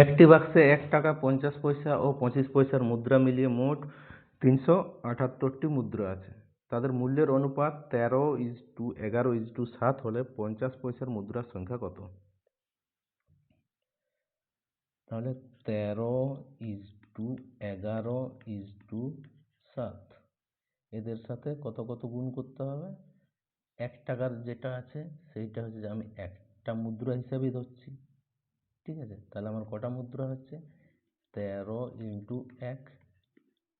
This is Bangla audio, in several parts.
একটি বাক্সে এক টাকা পঞ্চাশ পয়সা ও পঁচিশ পয়সার মুদ্রা মিলিয়ে মোট তিনশো আটাত্তরটি মুদ্রা আছে। তাদের মূল্যের অনুপাত তেরো ইজ টু এগারো ইজ টু সাত হলে পঞ্চাশ পয়সার মুদ্রার সংখ্যা কত? তাহলে তেরো ইজ টু এগারো ইজ টু সাত। এদের সাথে কত কত গুণ করতে হবে? এক টাকার যেটা আছে সেইটা হচ্ছে যে আমি একটা মুদ্রা হিসাবেই ধরছি। ঠিক আছে? তাহলে আমার কটা মুদ্রা হচ্ছে? তেরো ইন্টু এক,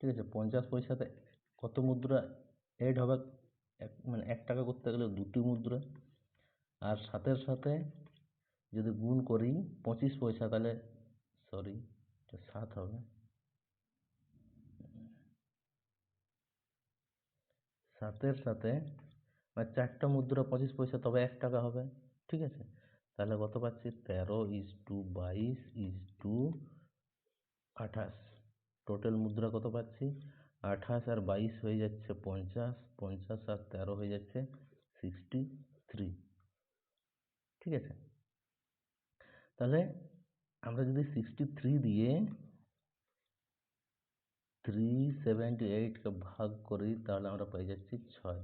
ঠিক আছে? পঞ্চাশ পয়সাতে কত মুদ্রা এড হবে? এক মানে এক টাকা করতে গেলে দুটি মুদ্রা। আর সাথের সাথে যদি গুণ করি পঁচিশ পয়সা, তাহলে সরি সাত হবে। সাতের সাথে বা চারটা মুদ্রা পঁচিশ পয়সা, তবে এক টাকা হবে। ঠিক আছে? তাহলে কত পাচ্ছি? তেরো ইজ টু বাইশ ইজ টু আঠাশ। টোটাল মুদ্রা কত পাচ্ছি? আঠাশ আর বাইশ হয়ে যাচ্ছে পঞ্চাশ পঞ্চাশ আর তেরো হয়ে যাচ্ছে সিক্সটি থ্রি ঠিক আছে? তাহলে আমরা যদি সিক্সটি থ্রি দিয়ে থ্রি সেভেন্টি এইটকে ভাগ করি, তাহলে আমরা পেয়ে যাচ্ছি ছয়।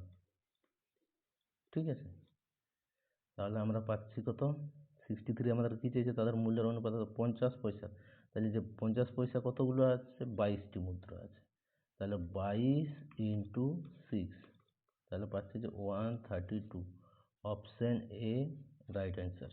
ঠিক আছে? তাহলে আমরা পাচ্ছি কত? সিক্সটি থ্রি আমাদের কী চাইছে? তাদের মূল্যের অনুপাত পঞ্চাশ পয়সা। তাহলে যে পঞ্চাশ পয়সা কতগুলো আছে? বাইশটি মুদ্রা আছে। তাহলে বাইশ ইন্টু সিক্স তাহলে পাচ্ছি যে one thirty two option A right answer